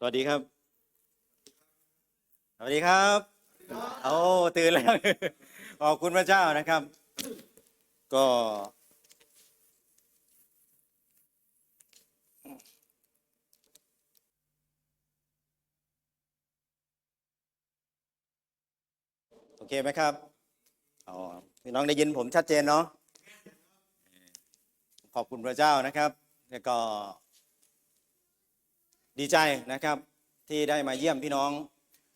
สวัสดีครับ สวัสดีครับ โอ้ตื่นแล้ว ขอบคุณพระเจ้านะครับ ก็ โอเคไหมครับ อ๋อ พี่น้องได้ยินผมชัดเจนเนาะ ขอบคุณพระเจ้านะครับ แล้วก็ ดีใจนะครับที่ได้มาเยี่ยมพี่น้อง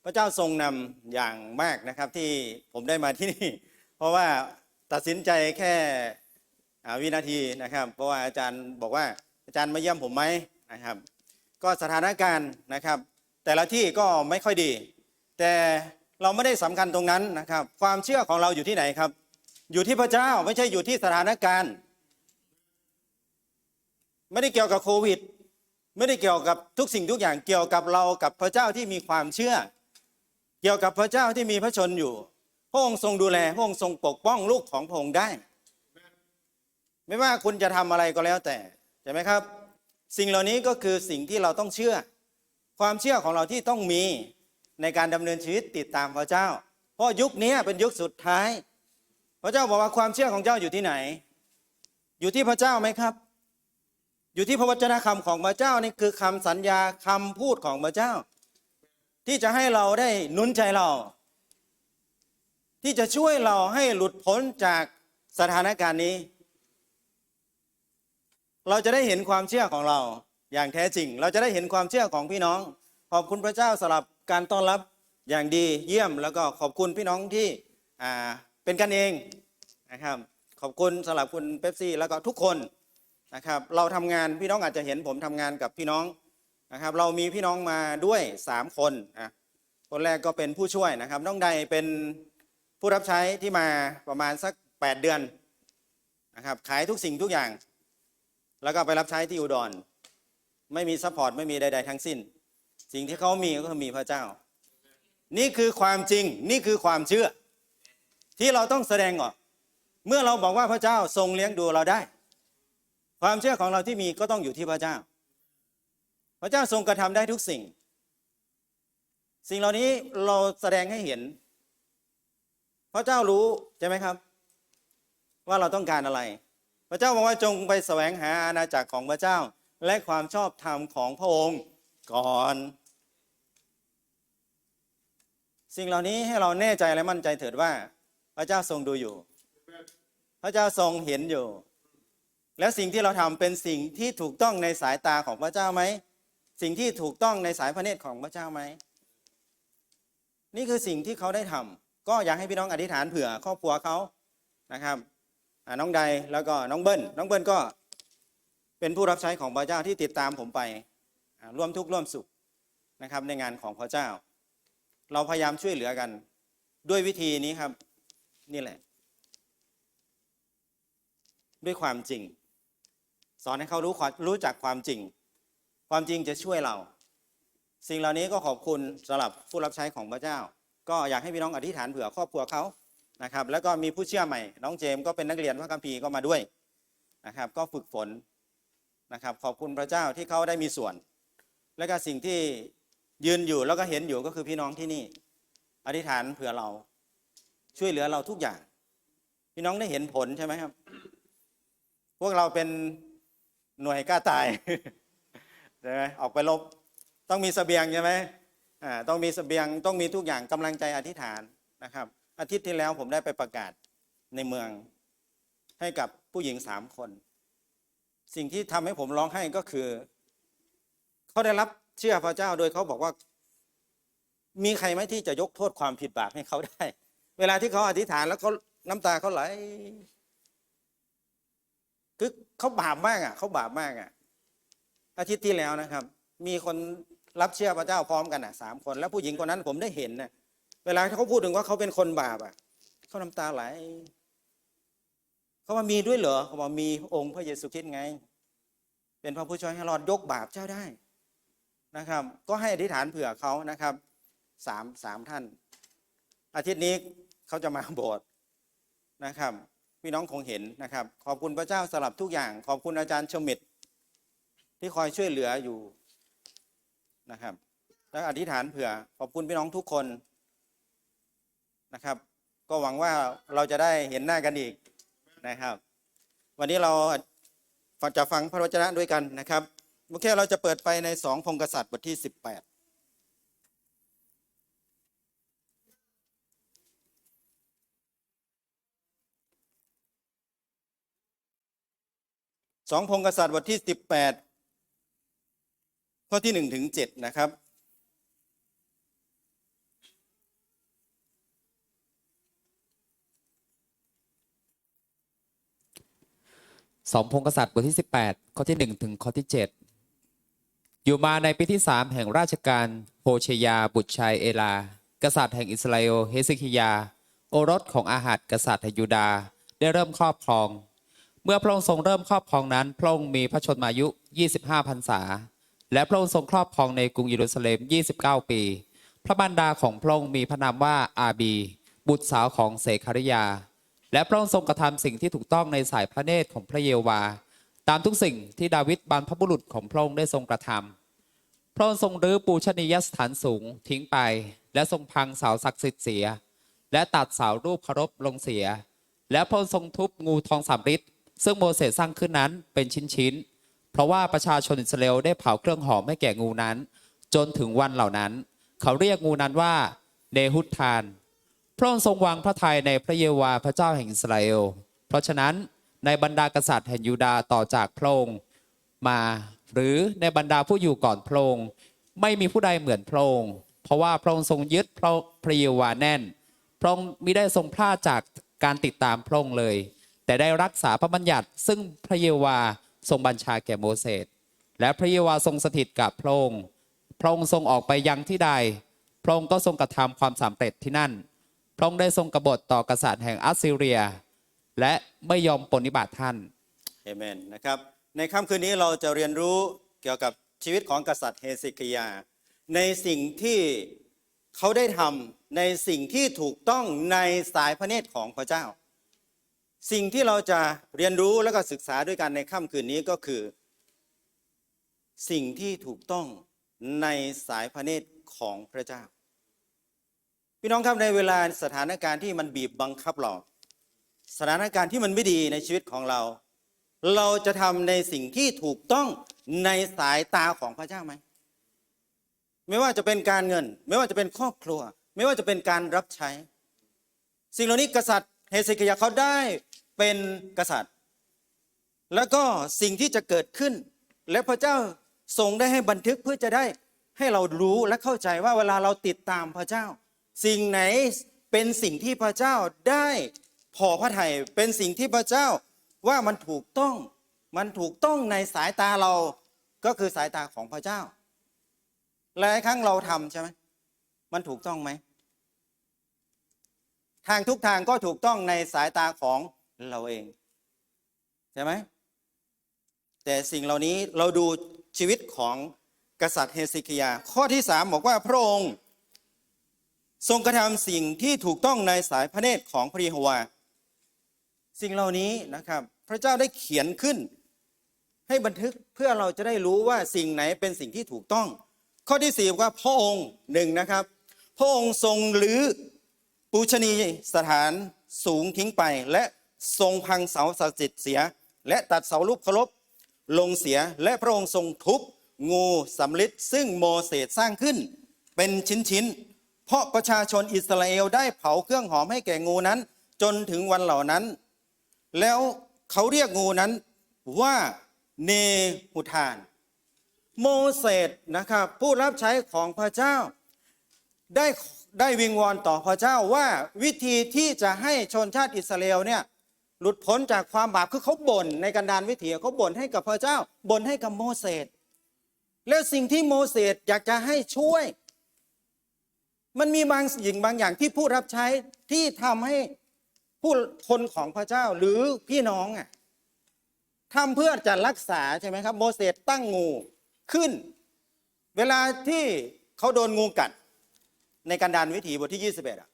พระเจ้าทรงนำอย่างมากนะครับที่ผมได้มาที่นี่ เพราะว่าตัดสินใจแค่วินาทีนะครับ เพราะว่าอาจารย์บอกว่าอาจารย์มาเยี่ยมผมไหมนะครับ ก็สถานการณ์นะครับ แต่ละที่ก็ไม่ค่อยดี แต่เราไม่ได้สำคัญตรงนั้นนะครับ ความเชื่อของเราอยู่ที่ไหนครับ อยู่ที่พระเจ้าไม่ใช่อยู่ที่สถานการณ์ ไม่ได้เกี่ยวกับโควิด ไม่ได้เกี่ยวกับทุกสิ่งทุกอย่างเกี่ยวกับเรากับพระเจ้าที่มีความเชื่อ เกี่ยวกับพระเจ้าที่มีพระชนอยู่พระองค์ทรงดูแลพระองค์ทรงปกป้องลูกของพระองค์ได้ ไม่ว่าคุณจะทำอะไรก็แล้วแต่ใช่ไหมครับ สิ่งเหล่านี้ก็คือสิ่งที่เราต้องเชื่อ ความเชื่อของเราที่ต้องมีในการดำเนินชีวิตติดตามพระเจ้า เพราะยุคนี้เป็นยุคสุดท้าย พระเจ้าบอกว่าความเชื่อของเจ้าอยู่ที่ไหน อยู่ที่พระเจ้าไหมครับ อยู่ที่พระวจนะคำของพระเจ้านี่คือคำสัญญาคำพูดของพระเจ้า ที่จะให้เราได้นุนใจเรา ที่จะช่วยเราให้หลุดพ้นจากสถานการณ์นี้ เราจะได้เห็นความเชื่อของเราอย่างแท้จริง เราจะได้เห็นความเชื่อของพี่น้อง ขอบคุณพระเจ้าสำหรับการต้อนรับอย่างดีเยี่ยมแล้วก็ขอบคุณพี่น้องที่เป็นกันเองนะครับขอบคุณสำหรับคุณเป๊ปซี่แล้วก็ทุกคน นะครับ เราทำงานพี่น้องอาจจะเห็นผมทำงานกับพี่น้องนะครับ เรามีพี่น้องมาด้วย 3 คนนะคนแรกก็เป็นผู้ช่วยนะครับ น้องใดเป็นผู้รับใช้ที่มาประมาณสัก 8 เดือนนะครับ ขายทุกสิ่งทุกอย่าง แล้วก็ไปรับใช้ที่อุดร ไม่มีซัพพอร์ตไม่มีใด ๆ ทั้งสิ้น สิ่งที่เขามีก็คือมีพระเจ้า นี่คือความจริงนี่คือความเชื่อ ที่เราต้องแสดงออก เมื่อเราบอกว่าพระเจ้าทรงเลี้ยงดูเราได้ ความเชื่อของเราที่มีก็ต้องอยู่ที่พระเจ้า พระเจ้าทรงกระทำได้ทุกสิ่ง สิ่งเหล่านี้เราแสดงให้เห็น พระเจ้ารู้ใช่ไหมครับ ว่าเราต้องการอะไร พระเจ้าบอกว่าจงไปแสวงหาอาณาจักรของพระเจ้า และความชอบธรรมของพระองค์ก่อน สิ่งเหล่านี้ให้เราแน่ใจและมั่นใจเถิดว่า พระเจ้าทรงดูอยู่ พระเจ้าทรงเห็นอยู่ แล้วสิ่งที่เราทำเป็นสิ่งที่ถูกต้องในสายตาของพระเจ้าไหม สิ่งที่ถูกต้องในสายพระเนตรของพระเจ้าไหม นี่คือสิ่งที่เขาได้ทำก็อยากให้พี่น้องอธิษฐานเผื่อครอบครัวเขานะครับน้องใดแล้วก็น้องเบิ้ลน้องเบิ้ลก็เป็นผู้รับใช้ของพระเจ้าที่ติดตามผมไปร่วมทุกข์ร่วมสุขนะครับในงานของพระเจ้า เราพยายามช่วยเหลือกัน ด้วยวิธีนี้ครับ นี่แหละ ด้วยความจริง สอนให้เขารู้ความรู้จักความจริง ความจริงจะช่วยเรา สิ่งเหล่านี้ก็ขอบคุณสำหรับผู้รับใช้ของพระเจ้า ก็อยากให้พี่น้องอธิษฐานเผื่อครอบครัวเขานะครับ แล้วก็มีผู้เชื่อใหม่ น้องเจมส์ก็เป็นนักเรียนพระคัมภีร์ก็มาด้วยนะครับ ก็ฝึกฝนนะครับ ขอบคุณพระเจ้าที่เขาได้มีส่วน และก็สิ่งที่ยืนอยู่แล้วก็เห็นอยู่ก็คือพี่น้องที่นี่ อธิษฐานเผื่อเราช่วยเหลือเราทุกอย่าง พี่น้องได้เห็นผลใช่ไหมครับ พวกเราเป็น หน่วยกล้าตายใช่ไหมออกไปลบ ต้องมีเสบียงใช่ไหมอ่าต้องมีเสบียงต้องมีทุกอย่างกำลังใจอธิษฐานนะครับ อาทิตย์ที่แล้วผมได้ไปประกาศในเมืองให้กับผู้หญิงสามคน สิ่งที่ทำให้ผมร้องไห้ก็คือ เขาได้รับเชื่อพระเจ้าโดยเขาบอกว่า มีใครไหมที่จะยกโทษความผิดบาปให้เขาได้ เวลาที่เขาอธิษฐานแล้วเขาน้ำตาเขาไหล คือเขาบาปมากอะเขาบาปมากอะ อาทิตย์ที่แล้วนะครับ มีคนรับเชื่อพระเจ้าพร้อมกันอะสามคน แล้วผู้หญิงคนนั้นผมได้เห็นน่ะ เวลาที่เขาพูดถึงว่าเขาเป็นคนบาปอะเขาน้ำตาไหลเขาว่ามีด้วยเหรอเขาบอกมีองค์พระเยซูคริสต์ไง เป็นพระผู้ช่วยให้รอดยกบาปเจ้าได้นะครับ ก็ให้อธิษฐานเผื่อเขานะครับสามสามท่าน อาทิตย์นี้เขาจะมาโบสถ์นะครับ พี่น้องคงเห็นนะครับ ขอบคุณพระเจ้าสำหรับทุกอย่าง ขอบคุณอาจารย์ชมิดที่คอยช่วยเหลืออยู่นะครับ แล้วอธิษฐานเผื่อ ขอบคุณพี่น้องทุกคนนะครับ ก็หวังว่าเราจะได้เห็นหน้ากันอีกนะครับ วันนี้เราจะฟังพระวจนะด้วยกันนะครับโอเคเราจะเปิดไปในสองพงกษัตริย์บทที่ 18 สองพงกษัตริย์บทที่สิบแปดข้อที่หนึ่งถึงเจ็ดนะครับ สองพงกษัตริย์บทที่ 18 ข้อที่ 1 ถึงข้อที่ 7 อยู่มาในปีที่ 3 แห่งราชการโฮเชยา บุตรชายเอลา กษัตริย์แห่งอิสราเอลเฮซิคิยา โอรสของอาหัดกษัตริย์แห่งยูดา ได้เริ่มครอบครอง เมื่อพระองค์ทรงเริ่มครอบครองนั้น พระองค์มีพระชนมายุ 25พรรษา และพระองค์ทรงครอบครองในกรุงเยรูซาเล็ม 29 ปี พระบรรดาของพระองค์มีพระนามว่าอาบี บุตรสาวของเสคาริยา และพระองค์ทรงกระทำสิ่งที่ถูกต้องในสายพระเนตรของพระเยวา ตามทุกสิ่งที่ดาวิดบรรพบุรุษของพระองค์ได้ทรงกระทำพระองค์ทรงรื้อปูชนียสถานสูงทิ้งไป และทรงพังเสาศักดิ์สิทธิ์เสีย และตัดเสารูปเคารพลงเสีย และพระองค์ทรงทุบงูทองสามฤทธิ ซึ่งโมเสสสร้างขึ้นนั้นเป็นชิ้นๆ เพราะว่าประชาชนอิสราเอลได้เผาเครื่องหอมให้แก่งูนั้น จนถึงวันเหล่านั้น เขาเรียกงูนั้นว่าเนหุทธาน พระองค์ทรงวางพระทัยในพระเยโฮวาพระเจ้าแห่งอิสราเอล เพราะฉะนั้นในบรรดากษัตริย์แห่งยูดาห์ต่อจากพระองค์มา หรือในบรรดาผู้อยู่ก่อนพระองค์ไม่มีผู้ใดเหมือนพระองค์เพราะว่าพระองค์ทรงยึดพระพระเยโฮวาแน่น พระองค์มิได้ทรงพลาดจากการติดตามพระองค์เลย แต่ได้รักษาพระบัญญัติ ซึ่งพระเยโฮวาทรงบัญชาแก่โมเสสและพระเยโฮวาทรงสถิตกับพระองค์พระองค์ทรงออกไปยังที่ใด พระองค์ก็ทรงกระทำความสำเร็จที่นั่น พระองค์ได้ทรงกบฏต่อกษัตริย์แห่งอัสซีเรีย และไม่ยอมปฏิบัติท่านเอเมนนะครับในค่ำคืนนี้เราจะเรียนรู้เกี่ยวกับชีวิตของกษัตริย์เฮซิกิยา ในสิ่งที่เขาได้ทำในสิ่งที่ถูกต้องในสายพระเนตรของพระเจ้า สิ่งที่เราจะเรียนรู้และก็ศึกษาด้วยกันในค่ำคืนนี้ก็คือ สิ่งที่ถูกต้องในสายพระเนตรของพระเจ้า พี่น้องครับในเวลาสถานการณ์ที่มันบีบบังคับเราสถานการณ์ที่มันไม่ดีในชีวิตของเรา เราจะทำในสิ่งที่ถูกต้องในสายตาของพระเจ้าไหมไม่ว่าจะเป็นการเงิน ไม่ว่าจะเป็นครอบครัว ไม่ว่าจะเป็นการรับใช้ สิ่งเหล่านี้กษัตริย์ เฮเซคิยาเขาได้เป็นกษัตริย์ แล้วก็สิ่งที่จะเกิดขึ้น และพระเจ้าทรงได้ให้บันทึกเพื่อจะได้ให้เรารู้และเข้าใจว่าเวลาเราติดตามพระเจ้า สิ่งไหนเป็นสิ่งที่พระเจ้าได้พอพระทัยเป็นสิ่งที่พระเจ้าว่ามันถูกต้องมันถูกต้องในสายตาเราก็คือสายตาของพระเจ้าหลายครั้งเราทำใช่ไหมมันถูกต้องไหม ทางทุกทางก็ถูกต้องในสายตาของเราเอง ใช่ไหม แต่สิ่งเหล่านี้เราดูชีวิตของกษัตริย์เฮซิกิยา ข้อที่สามบอกว่าพระองค์ ทรงกระทำสิ่งที่ถูกต้องในสายพระเนตรของพระเยโฮวา สิ่งเหล่านี้นะครับ พระเจ้าได้เขียนขึ้น ให้บันทึกเพื่อเราจะได้รู้ว่าสิ่งไหนเป็นสิ่งที่ถูกต้อง ข้อที่สี่บอกว่าพระองค์หนึ่งนะครับ พระองค์ทรงรื้อ ปูชนีสถานสูงทิ้งไปและทรงพังเสาศักดิ์สิทธิ์เสีย และตัดเสารูปเคารพลงเสียและพระองค์ทรงทุบงูสำลิดซึ่งโมเสสสร้างขึ้น เป็นชิ้นๆ เพราะประชาชนอิสราเอลได้เผาเครื่องหอมให้แก่งูนั้น จนถึงวันเหล่านั้น แล้วเขาเรียกงูนั้นว่าเนหุทาน โมเสสนะครับผู้รับใช้ของพระเจ้าได้ ได้วิงวอนต่อพระเจ้าว่าวิธีที่จะให้ชนชาติอิสราเอลเนี่ยหลุดพ้นจากความบาปคือเขาบ่นในกันดานวิถีเขาบ่นให้กับพระเจ้าบ่นให้กับโมเสสแล้วสิ่งที่โมเสสอยากจะให้ช่วย มันมีบางสิ่งบางอย่างที่ผู้รับใช้ที่ทำให้ผู้คนของพระเจ้าหรือพี่น้องอะทำเพื่อจะรักษาใช่ไหมครับ โมเสสตั้งงูขึ้น เวลาที่เขาโดนงูกัด ในกันดานวิถีบทที่ 21อะ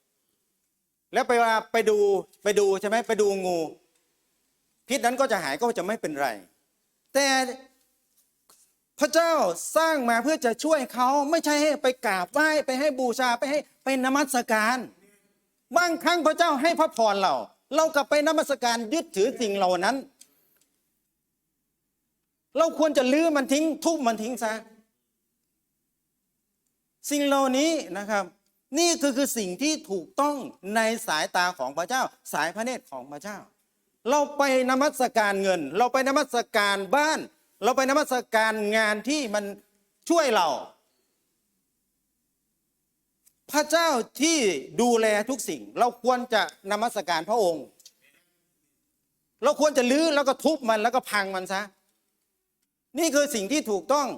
แล้วไปว่าไปดูไปดูใช่ไหมไปดูงู พิษนั้นก็จะหายก็จะไม่เป็นไร แต่พระเจ้าสร้างมาเพื่อจะช่วยเขาไม่ใช่ให้ไปกราบไหว้ไปให้บูชาไปให้ไปนมัสการ บางครั้งพระเจ้าให้พระพรเรา เรากลับไปนมัสการยึดถือสิ่งเหล่านั้น เราควรจะลื้อมันทิ้งทุบมันทิ้งซะสิ่งเหล่านี้นะครับ นี่คือคือสิ่งที่ถูกต้องในสายตาของพระเจ้า สายพระเนตรของพระเจ้า เราไปนมัสการเงิน เราไปนมัสการบ้าน เราไปนมัสการงานที่มันช่วยเรา พระเจ้าที่ดูแลทุกสิ่ง เราควรจะนมัสการพระองค์ เราควรจะลื้อแล้วก็ทุบมันแล้วก็พังมันซะ นี่คือสิ่งที่ถูกต้อง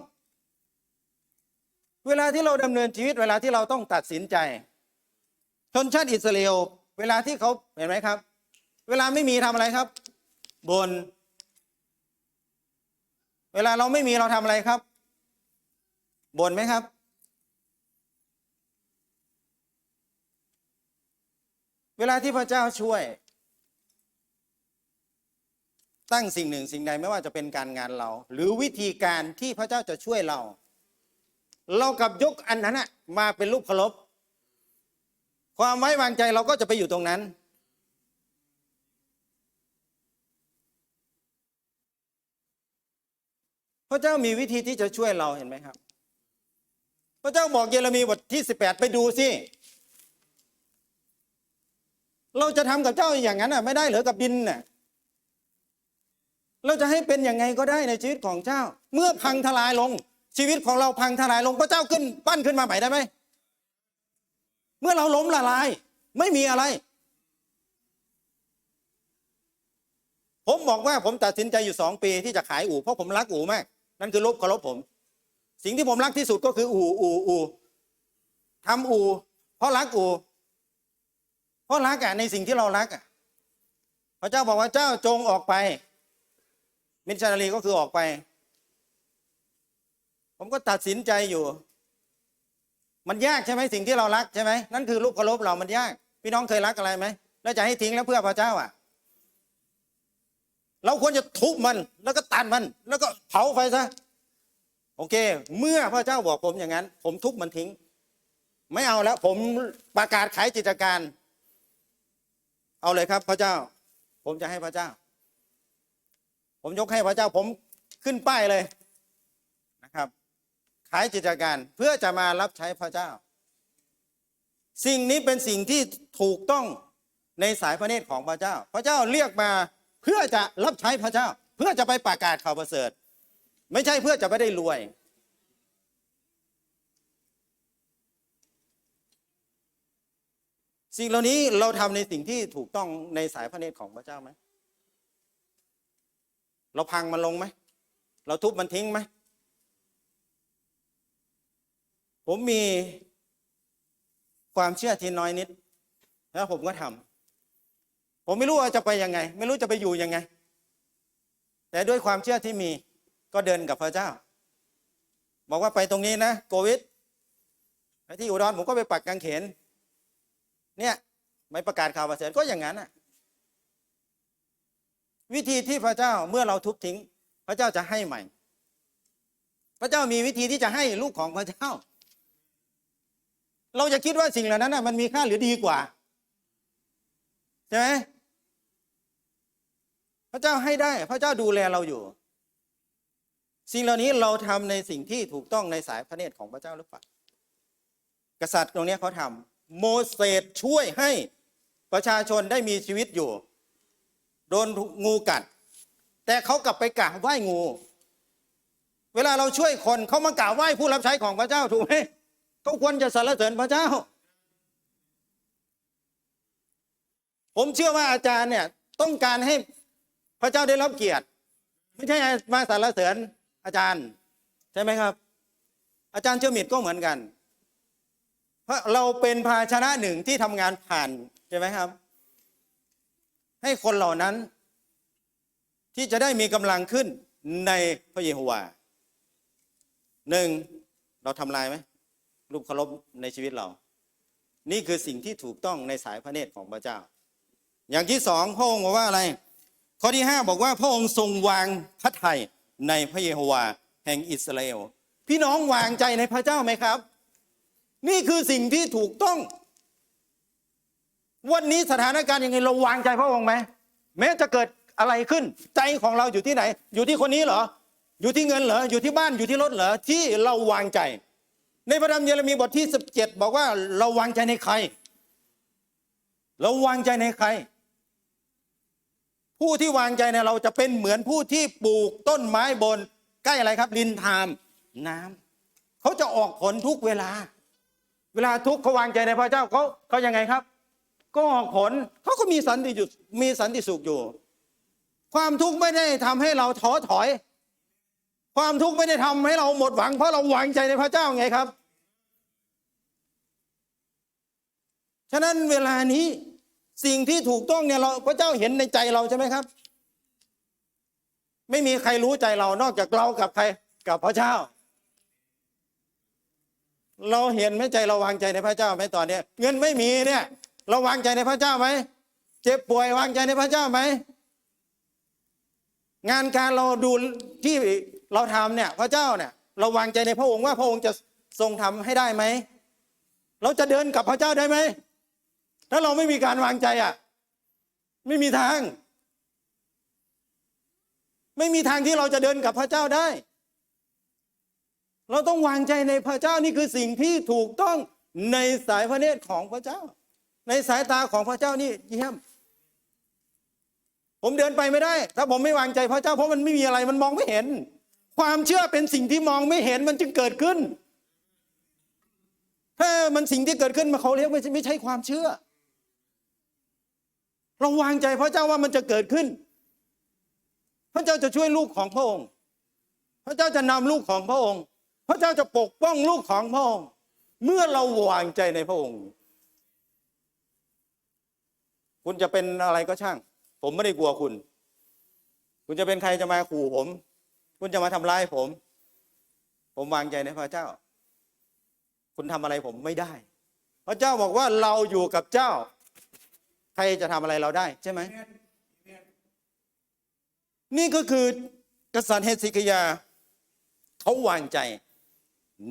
เวลาที่เราดำเนินชีวิตเวลาที่เราต้องตัดสินใจ ชนชาติอิสราเอลเวลาที่เขาเห็นไหมครับ เวลาไม่มีทำอะไรครับบน เวลาเราไม่มีเราทำอะไรครับบนไหมครับ เวลาที่พระเจ้าช่วย ตั้งสิ่งหนึ่งสิ่งใดไม่ว่าจะเป็นการงานเรา หรือวิธีการที่พระเจ้าจะช่วยเรา เรากลับยกอันนั้นนะมาเป็นรูปเคารพความไว้วางใจเราก็จะไปอยู่ตรงนั้น พระเจ้ามีวิธีที่จะช่วยเราเห็นไหมครับ พระเจ้าบอกเยเรมีบทที่ 18 ไปดูสิ เราจะทำกับเจ้าอย่างนั้นน่ะไม่ได้เหรือกับดินน่ะเราจะให้เป็นอย่างไงก็ได้ในชีวิตของเจ้า เมื่อพังทลายลง ชีวิตของเราพังทลายลงพระเจ้าขึ้นปั้นขึ้นมาใหม่ได้ไหมเมื่อเราล้มละลาย ไม่มีอะไร ผมบอกว่าผมตัดสินใจอยู่สองปีที่จะขายอู่เพราะผมรักอู่มาก นั่นคือลบเคารพผม สิ่งที่ผมรักที่สุดก็คืออู่อู่อู่ทำอู่เพราะรักอู่เพราะรักอะในสิ่งที่เรารักอะพระเจ้าบอกว่าเจ้าจงออกไป มิชชันนารีก็คือออกไป ผมก็ตัดสินใจอยู่ มันยากใช่ไหมสิ่งที่เรารักใช่ไหมนั่นคือรูปเคารพเรามันยาก พี่น้องเคยรักอะไรไหมแล้วจะให้ทิ้งแล้วเพื่อพระเจ้าอะ เราควรจะทุบมัน แล้วก็ตัดมัน แล้วก็เผาไฟซะโอเค เมื่อพระเจ้าบอกผมอย่างนั้น ผมทุบมันทิ้ง ไม่เอาแล้ว ผมประกาศขายกิจการ เอาเลยครับพระเจ้า ผมจะให้พระเจ้า ผมยกให้พระเจ้า ผมขึ้นป้ายเลย ขายกิจการเพื่อจะมารับใช้พระเจ้า สิ่งนี้เป็นสิ่งที่ถูกต้องในสายพระเนตรของพระเจ้า พระเจ้าเรียกมาเพื่อจะรับใช้พระเจ้า เพื่อจะไปประกาศข่าวประเสริฐ ไม่ใช่เพื่อจะไม่ได้รวย สิ่งเหล่านี้เราทำในสิ่งที่ถูกต้องในสายพระเนตรของพระเจ้าไหมเราพังมันลงไหมเราทุบมันทิ้งไหม ผมมีความเชื่อที่น้อยนิด แล้วผมก็ทำผมไม่รู้ว่าจะไปยังไง ไม่รู้จะไปอยู่ยังไง แต่ด้วยความเชื่อที่มีก็เดินกับพระเจ้า บอกว่าไปตรงนี้นะโควิดไปที่อุดรผมก็ไปปักกางเขน เนี่ยไม่ประกาศข่าวประเสริฐก็อย่างนั้นน่ะวิธีที่พระเจ้าเมื่อเราทุบทิ้ง พระเจ้าจะให้ใหม่ พระเจ้ามีวิธีที่จะให้ลูกของพระเจ้า เราจะคิดว่าสิ่งเหล่านั้นน่ะมันมีค่าหรือดีกว่าใช่ไหมพระเจ้าให้ได้ พระเจ้าดูแลเราอยู่ สิ่งเหล่านี้เราทำในสิ่งที่ถูกต้องในสายพระเนตรของพระเจ้าหรือเปล่ากษัตริย์ตรงนี้เขาทำโมเสสช่วยให้ประชาชนได้มีชีวิตอยู่ โดนงูกัด แต่เขากลับไปกราบไหว้งู เวลาเราช่วยคนเขามากราบไหว้ผู้รับใช้ของพระเจ้าถูกไหม เขาควรจะสรรเสริญพระเจ้า ผมเชื่อว่าอาจารย์เนี่ยต้องการให้พระเจ้าได้รับเกียรติ ไม่ใช่มาสรรเสริญอาจารย์ใช่ไหมครับ อาจารย์เชื่อมิดก็เหมือนกัน เพราะเราเป็นภาชนะหนึ่งที่ทำงานผ่านใช่ไหมครับ ให้คนเหล่านั้น ที่จะได้มีกำลังขึ้นในพระเยโฮวาหนึ่งเราทำลายไหม รูปเคารพในชีวิตเรา นี่คือสิ่งที่ถูกต้องในสายพระเนตรของพระเจ้า อย่างที่สองพระองค์บอกว่าอะไร ข้อที่ห้าบอกว่าพระองค์ทรงวางพระทัยในพระเยโฮวาแห่งอิสราเอลพี่น้องวางใจในพระเจ้าไหมครับ นี่คือสิ่งที่ถูกต้อง วันนี้สถานการณ์ยังไงเราวางใจพระองค์ไหมแม้จะเกิดอะไรขึ้น ใจของเราอยู่ที่ไหน อยู่ที่คนนี้เหรอ อยู่ที่เงินเหรอ อยู่ที่บ้านอยู่ที่รถเหรอที่เราวางใจ ในพระธรรมเยเรมีบทที่ 17 บอกว่าเราวางใจในใครเราวางใจในใคร ผู้ที่วางใจในเราจะเป็นเหมือนผู้ที่ปลูกต้นไม้บน ใกล้อะไรครับลินทามน้ำเขาจะออกผลทุกเวลา เวลาทุกเขาวางใจในพระเจ้าเขาเขายังไงครับ ก็ออกผลเขาก็มีสันติจุดมีสันติสุขอยู่ ความทุกข์ไม่ได้ทำให้เราท้อถอยความทุกข์ไม่ได้ทำให้เราหมดหวังเพราะเราวางใจในพระเจ้าไงครับ ฉะนั้นเวลานี้สิ่งที่ถูกต้องเนี่ยเราพระเจ้าเห็นในใจเราใช่ไหมครับ ไม่มีใครรู้ใจเรานอกจากเรากับใครกับพระเจ้า เราเห็นไหมใจเราวางใจในพระเจ้าไหมตอนเนี้ยเงินไม่มีเนี่ย เราวางใจในพระเจ้าไหมเจ็บป่วยวางใจในพระเจ้าไหมงานการเราดูที่เราทำเนี่ยพระเจ้าเนี่ยเราวางใจในพระองค์ว่าพระองค์จะทรงทำให้ได้ไหม เราจะเดินกับพระเจ้าได้ไหม ถ้าเราไม่มีการวางใจอะ ไม่มีทาง ไม่มีทางที่เราจะเดินกับพระเจ้าได้ เราต้องวางใจในพระเจ้านี่คือสิ่งที่ถูกต้องในสายพระเนตรของพระเจ้า ในสายตาของพระเจ้านี่เยี่ยม ผมเดินไปไม่ได้ ถ้าผมไม่วางใจพระเจ้าเพราะมันไม่มีอะไรมันมองไม่เห็น ความเชื่อเป็นสิ่งที่มองไม่เห็นมันจึงเกิดขึ้นถ้ามันสิ่งที่เกิดขึ้นมาเขาเรียกว่าไม่ใช่ความเชื่อ เราวางใจพระเจ้าว่ามันจะเกิดขึ้น พระเจ้าจะช่วยลูกของพระองค์ พระเจ้าจะนำลูกของพระองค์ พระเจ้าจะปกป้องลูกของพระองค์ เมื่อเราวางใจในพระองค์ คุณจะเป็นอะไรก็ช่าง ผมไม่ได้กลัวคุณ คุณจะเป็นใครจะมาขู่ผม คุณจะมาทำร้ายผม ผมวางใจในพระเจ้า คุณทำอะไรผมไม่ได้ พระเจ้าบอกว่าเราอยู่กับเจ้า ใครจะทำอะไรเราได้ใช่ไหมนี่ก็คือกษัตริย์เฮซิกิยา เขาวางใจ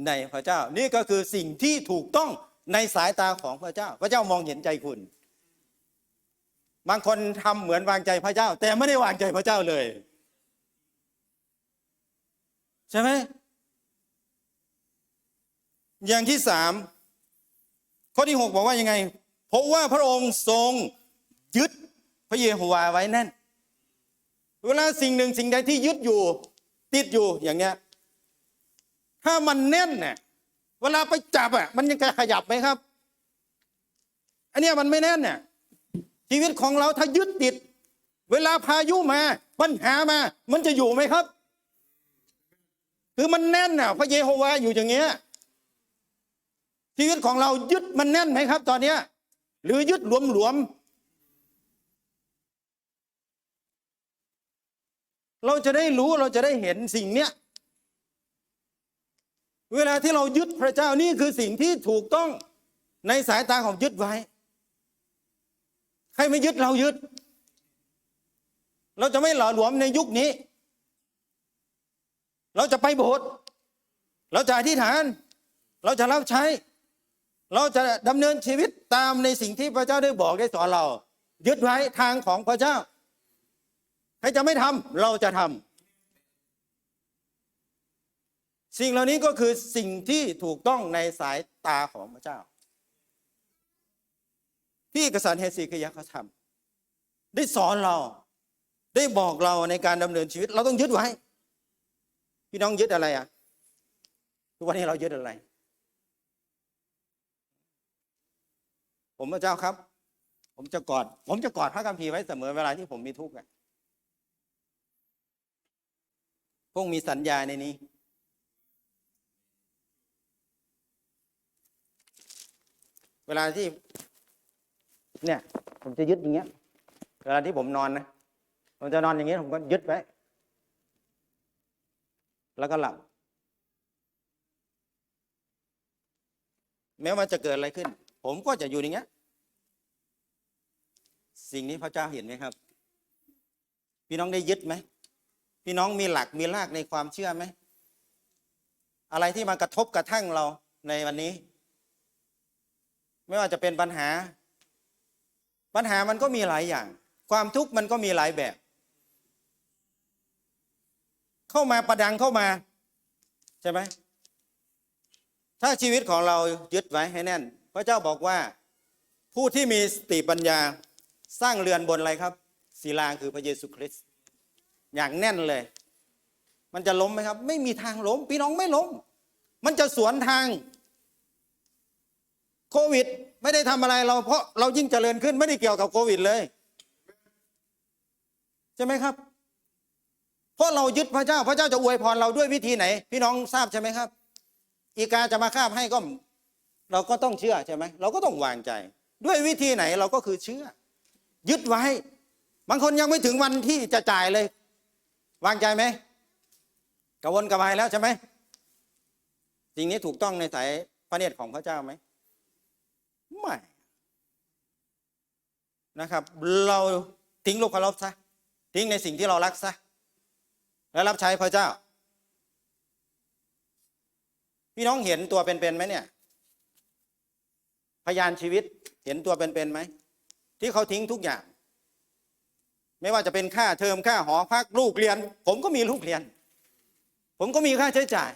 ในพระเจ้า นี่ก็คือสิ่งที่ถูกต้องในสายตาของพระเจ้า พระเจ้ามองเห็นใจคุณ บางคนทำเหมือนวางใจพระเจ้า แต่ไม่ได้วางใจพระเจ้าเลย ใช่ไหมอย่างที่สามข้อที่หกบอกว่ายังไง เพราะว่าพระองค์ทรงยึดพระเยโฮวาไว้แน่น เวลาสิ่งหนึ่งสิ่งใดที่ยึดอยู่ติดอยู่อย่างเงี้ย ถ้ามันแน่นเนี่ยเวลาไปจับอะมันยังจะขยับไหมครับ อันเนี้ยมันไม่แน่นเนี่ยชีวิตของเราถ้ายึดติด เวลาพายุมาปัญหามา มันจะอยู่ไหมครับ คือมันแน่นน่ะ พระเยโฮวาอยู่อย่างเงี้ยชีวิตของเรายึดมันแน่นไหมครับ ตอนเนี้ย หรือยึดหลวมๆเราจะได้รู้เราจะได้เห็นสิ่งเนี้ย เวลาที่เรายึดพระเจ้านี่คือสิ่งที่ถูกต้องในสายตาของยึดไว้ ใครไม่ยึดเรายึด เราจะไม่หล่อหลวมในยุคนี้ เราจะไปโบสถ์เราจะอธิษฐาน เราจะรับใช้ เราจะดำเนินชีวิตตามในสิ่งที่พระเจ้าได้บอกได้สอนเรา ยึดไว้ทางของพระเจ้า ใครจะไม่ทำเราจะทำสิ่งเหล่านี้ก็คือสิ่งที่ถูกต้องในสายตาของพระเจ้า ที่กษัตริย์เฮซีกิยาเขาทำได้สอนเราได้บอกเราในการดำเนินชีวิต เราต้องยึดไว้ พี่น้องยึดอะไรอะทุกวันนี้เรายึดอะไร ผมพระเจ้าครับ ผมจะกอด ผมจะกอดพระคัมภีร์ไว้เสมอเวลาที่ผมมีทุกข์อะพวกมีสัญญาในนี้ เวลาที่ เนี่ย ผมจะยึดอย่างเงี้ย เวลาที่ผมนอนนะ ผมจะนอนอย่างเงี้ยผมก็ยึดไว้ แล้วก็หลับแม้ว่าจะเกิดอะไรขึ้น ผมก็จะอยู่อย่างเงี้ย สิ่งนี้พระเจ้าเห็นไหมครับ พี่น้องได้ยึดไหม พี่น้องมีหลักมีรากในความเชื่อไหม อะไรที่มากระทบกระทั่งเราในวันนี้ ไม่ว่าจะเป็นปัญหา ปัญหามันก็มีหลายอย่าง ความทุกข์มันก็มีหลายแบบ เข้ามาประดังเข้ามา ใช่ไหมถ้าชีวิตของเรายึดไว้ให้แน่น พระเจ้าบอกว่าผู้ที่มีสติปัญญาสร้างเรือนบนอะไรครับ ศิลาคือพระเยซูคริสต์อย่างแน่นเลย มันจะล้มไหมครับ ไม่มีทางล้มพี่น้องไม่ล้ม มันจะสวนทาง โควิด ไม่ได้ทำอะไรเราเพราะเรายิ่งเจริญขึ้นไม่ได้เกี่ยวกับโควิดเลยใช่ไหมครับ เพราะเรายึดพระเจ้า พระเจ้าจะอวยพรเราด้วยวิธีไหน พี่น้องทราบใช่ไหมครับ อีกาจะมาคาบให้ก็ เราก็ต้องเชื่อใช่ไหมเราก็ต้องวางใจ ด้วยวิธีไหนเราก็คือเชื่อ ยึดไว้ บางคนยังไม่ถึงวันที่จะจ่ายเลย วางใจไหมกระวนกระวายแล้วใช่ไหมสิ่งนี้ถูกต้องในสายพระเนตรของพระเจ้าไหมไม่นะครับ เราทิ้งโลกเคารพซะทิ้งในสิ่งที่เรารักซะแล้วรับใช้พระเจ้า พี่น้องเห็นตัวเป็นๆไหมเนี่ย พยานชีวิตเห็นตัวเป็นๆไหม ที่เขาทิ้งทุกอย่าง ไม่ว่าจะเป็นค่าเทอมค่าหอพักลูกเรียน ผมก็มีลูกเรียน ผมก็มีค่าใช้จ่าย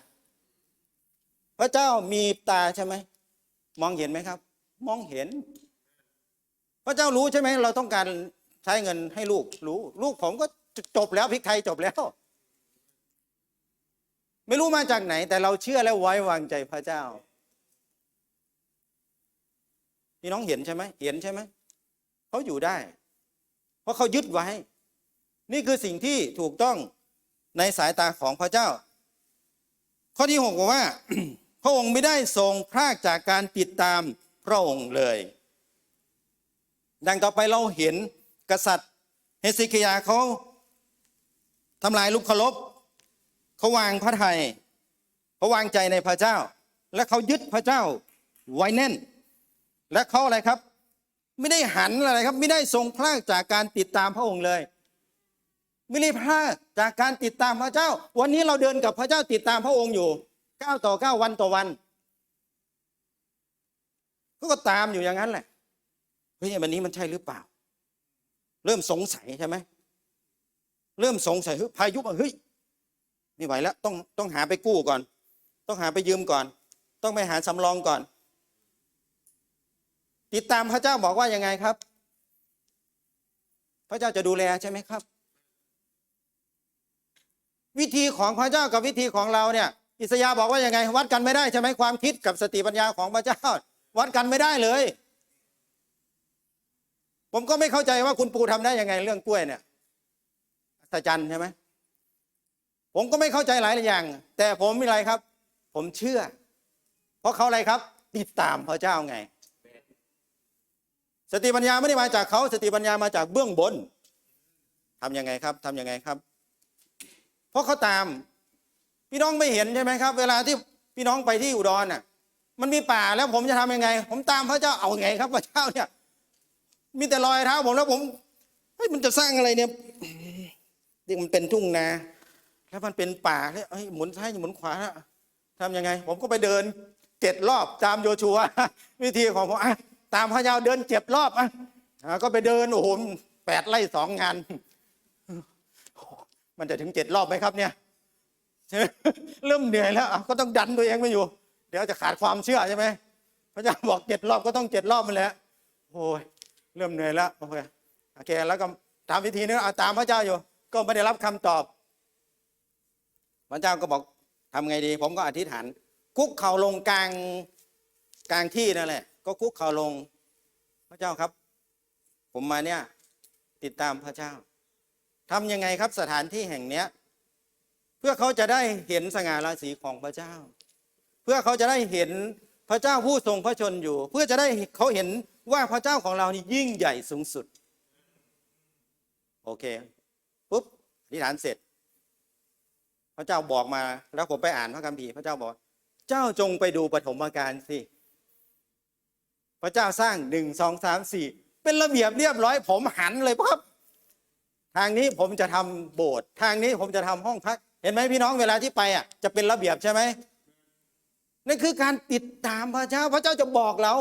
พระเจ้ามีตาใช่ไหมมองเห็นไหมครับ มองเห็น พระเจ้ารู้ใช่ไหมเราต้องการใช้เงินให้ลูกรู้ ลูกผมก็จบแล้วพริกไทยจบแล้ว ไม่รู้มาจากไหน แต่เราเชื่อและไว้วางใจพระเจ้า พี่น้องเห็นใช่ไหมเห็นใช่ไหมเขาอยู่ได้ เพราะเขายึดไว้ นี่คือสิ่งที่ถูกต้องในสายตาของพระเจ้า ข้อที่หกบอกว่า พระองค์ไม่ได้ทรงพรากจากการติดตามพระองค์เลย ดังต่อไปเราเห็นกษัตริย์เฮซิกยาเขาทำลายลูกเคารพเขาวางพระไทยเขาวางใจในพระเจ้า และเขายึดพระเจ้าไว้แน่น และเขาอะไรครับ ไม่ได้หันอะไรครับ ไม่ได้ทรงพลากจากการติดตามพระองค์เลย ไม่ได้พลากจากการติดตามพระเจ้า วันนี้เราเดินกับพระเจ้าติดตามพระองค์อยู่ก้าวต่อก้าววันต่อวันก็ตามอยู่อย่างนั้นแหละเฮ้ยวันนี้มันใช่หรือเปล่า เริ่มสงสัยใช่ไหมเริ่มสงสัยเฮ้ยพายุมาเฮ้ยไม่ไหวแล้วต้องต้องหาไปกู้ก่อน ต้องหาไปยืมก่อน ต้องไปหาสำรองก่อน ติดตามพระเจ้าบอกว่ายังไงครับ พระเจ้าจะดูแลใช่ไหมครับ วิธีของพระเจ้ากับวิธีของเราเนี่ย อิสยาบอกว่ายังไง วัดกันไม่ได้ใช่ไหมความคิดกับสติปัญญาของพระเจ้า วัดกันไม่ได้เลย ผมก็ไม่เข้าใจว่าคุณปูทำได้ยังไงเรื่องกล้วยเนี่ยอัศจรรย์ใช่ไหมผมก็ไม่เข้าใจหลายอย่าง แต่ผมมีอะไรครับ ผมเชื่อ เพราะเขาอะไรครับ ติดตามพระเจ้าไง สติปัญญาไม่ได้มาจากเขาสติปัญญามาจากเบื้องบนทำยังไงครับทำยังไงครับ เพราะเขาตาม พี่น้องไม่เห็นใช่ไหมครับ เวลาที่พี่น้องไปที่อุดรน่ะ มันมีป่าแล้วผมจะทำยังไง ผมตามพระเจ้าเอาไงครับพระเจ้าเนี่ย มีแต่รอยเท้าผมแล้วผมเฮ้ยมันจะสร้างอะไรเนี่ยนี่มันเป็นทุ่งนาแล้วมันเป็นป่าเนี่ยเฮ้ยหมุนซ้ายหมุนขวาทำยังไง ผมก็ไปเดินเจ็ดรอบตามโยชัว วิธีของผมอะ ตามพระเจ้าเดินเจ็ดรอบอะก็ไปเดินโอ้โหแปดไร่สองงาน มันจะถึงเจ็ดรอบไหมครับเนี่ยเริ่มเหนื่อยแล้วก็ต้องดันตัวเองไปอยู่ เดี๋ยวจะขาดความเชื่อใช่ไหมพระเจ้าบอกเจ็ดรอบก็ต้องเจ็ดรอบมันแหละโอ้ยเริ่มเหนื่อยแล้วโอเคโอเคแล้วก็ตามวิธีนี้เอาตามพระเจ้าอยู่ ก็ไม่ได้รับคำตอบ พระเจ้าก็บอกทำไงดี ผมก็อธิษฐานคุกเข่าลงกลางกลางที่นั่นแหละ ก็คุกเข่าลง พระเจ้าครับ ผมมาเนี่ย ติดตามพระเจ้าทำยังไงครับสถานที่แห่งเนี้ย เพื่อเขาจะได้เห็นสง่าราศีของพระเจ้า เพื่อเขาจะได้เห็นพระเจ้าผู้ทรงพระชนอยู่ เพื่อจะได้เขาเห็นว่าพระเจ้าของเรานี่ยิ่งใหญ่สูงสุด โอเคปุ๊บอธิษฐานเสร็จ พระเจ้าบอกมาแล้วผมไปอ่านพระคัมภีร์พระเจ้าบอก เจ้าจงไปดูปฐมกาลสิ พระเจ้าสร้างหนึ่งสองสามสี่เป็นระเบียบเรียบร้อย ผมหันเลยครับ ทางนี้ผมจะทำโบสถ์ทางนี้ผมจะทำห้องพัก เห็นไหมพี่น้องเวลาที่ไปอะจะเป็นระเบียบใช่ไหมนั่นคือการติดตามพระเจ้าพระเจ้าจะบอกเรา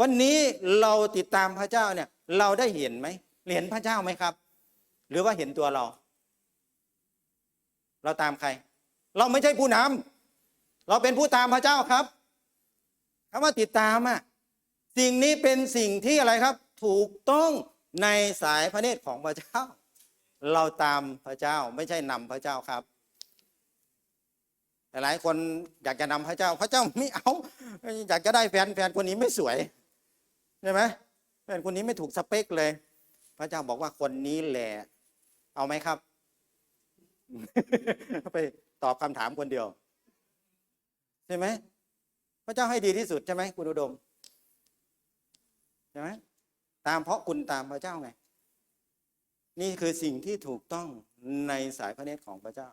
วันนี้เราติดตามพระเจ้าเนี่ย เราได้เห็นไหมเห็นพระเจ้าไหมครับ หรือว่าเห็นตัวเรา เราตามใคร เราไม่ใช่ผู้นำเราเป็นผู้ตามพระเจ้าครับ คำว่าติดตามอะสิ่งนี้เป็นสิ่งที่อะไรครับ ถูกต้องในสายพระเนตรของพระเจ้า เราตามพระเจ้าไม่ใช่นำพระเจ้าครับแต่หลายคนอยากจะนำพระเจ้า พระเจ้าไม่เอา อยากจะได้แฟนแฟนคนนี้ไม่สวยใช่ไหมแฟนคนนี้ไม่ถูกสเปคเลย พระเจ้าบอกว่าคนนี้แหละเอาไหมครับ ไปตอบคำถามคนเดียวใช่ไหม พระเจ้าให้ดีที่สุดใช่ไหมคุณอุดมใช่ไหมตามเพราะคุณตามพระเจ้าไง นี่คือสิ่งที่ถูกต้องในสายพระเนตรของพระเจ้า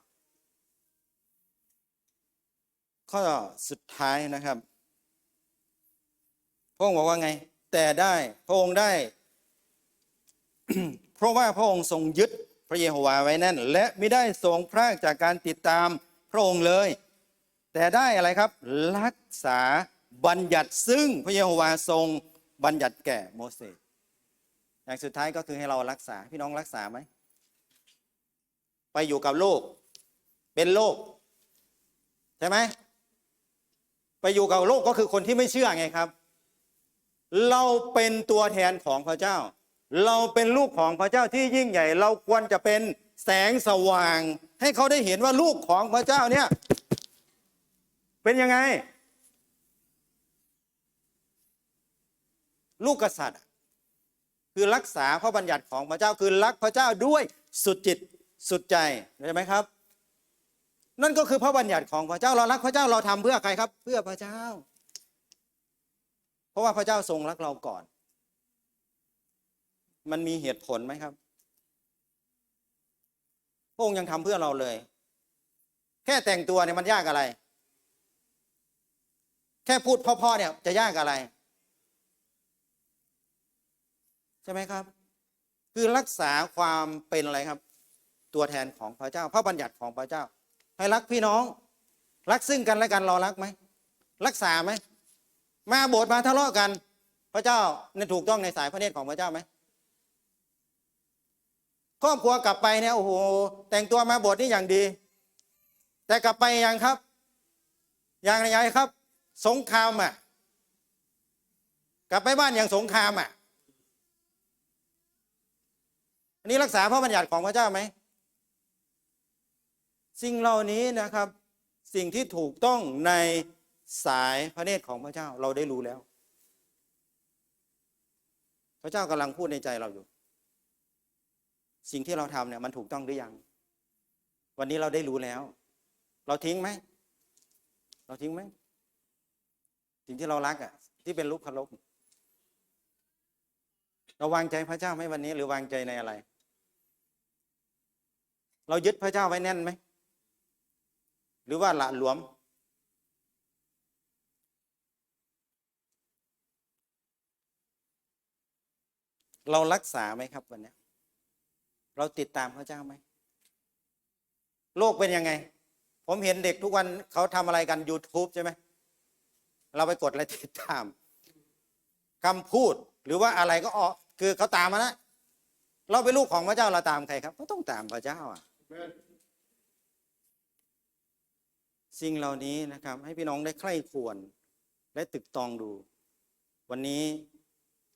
ข้อสุดท้ายนะครับ พระองค์บอกว่าไง แต่ได้พระองค์ได้ เพราะว่าพระองค์ทรงยึดพระเยโฮวาไว้แน่น และไม่ได้ทรงพรากจากการติดตามพระองค์เลย แต่ได้อะไรครับ รักษาบัญญัติซึ่งพระเยโฮวาทรงบัญญัติแก่โมเสสอย่างสุดท้ายก็คือให้เรารักษาพี่น้องรักษาไหม ไปอยู่กับโลก เป็นโลก ใช่ไหมไปอยู่กับโลกก็คือคนที่ไม่เชื่อไงครับ เราเป็นตัวแทนของพระเจ้า เราเป็นลูกของพระเจ้าที่ยิ่งใหญ่ เราควรจะเป็นแสงสว่าง ให้เขาได้เห็นว่าลูกของพระเจ้าเนี่ย เป็นยังไง ลูกกษัตริย์คือรักษาพระบัญญัติของพระเจ้าคือรักพระเจ้าด้วยสุดจิตสุดใจใช่ไหมครับ นั่นก็คือพระบัญญัติของพระเจ้าเรารักพระเจ้าเราทำเพื่อใครครับ เพื่อพระเจ้า เพราะว่าพระเจ้าทรงรักเราก่อน มันมีเหตุผลไหมครับพระองค์ยังทำเพื่อเราเลย แค่แต่งตัวเนี่ยมันยากอะไร แค่พูดพ่อๆเนี่ยจะยากอะไร ใช่ไหมครับ คือรักษาความเป็นอะไรครับ ตัวแทนของพระเจ้า พระบัญญัติของพระเจ้า ให้รักพี่น้อง รักซึ่งกันและกันเรารักไหมรักษาไหมมาโบสถ์มาทะเลาะกัน พระเจ้าเนี่ยถูกต้องในสายพระเนตรของพระเจ้าไหมครอบครัวกลับไปเนี่ยโอ้โหแต่งตัวมาโบสถ์นี่อย่างดี แต่กลับไปยังครับ อย่างไรครับ สงครามอะ กลับไปบ้านอย่างสงครามอะ อันนี้รักษาพระบัญญัติของพระเจ้าไหม สิ่งเหล่านี้นะครับ สิ่งที่ถูกต้องในสายพระเนตรของพระเจ้าเราได้รู้แล้ว พระเจ้ากำลังพูดในใจเราอยู่ สิ่งที่เราทำเนี่ยมันถูกต้องหรือยัง วันนี้เราได้รู้แล้ว เราทิ้งไหม เราทิ้งไหม สิ่งที่เรารักอะ ที่เป็นรูปคารพเราวางใจพระเจ้าไหมวันนี้ หรือวางใจในอะไร เรายึดพระเจ้าไว้แน่นไหม หรือว่าละหลวม เรารักษาไหมครับวันนี้ เราติดตามพระเจ้าไหม โลกเป็นยังไง ผมเห็นเด็กทุกวันเขาทำอะไรกัน YouTube ใช่ไหม เราไปกดอะไรติดตามคำพูดหรือว่าอะไรก็ออกคือเขาตามมานะเราเป็นลูกของพระเจ้าเราตามใครครับ ก็ต้องตามพระเจ้าอะสิ่งเหล่านี้นะครับ ให้พี่น้องได้ใคร่ควรและตึกตองดู วันนี้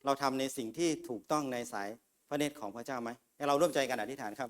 เราทำในสิ่งที่ถูกต้องในสายพระเนตรของพระเจ้าไหมให้เราร่วมใจกันอธิษฐานครับ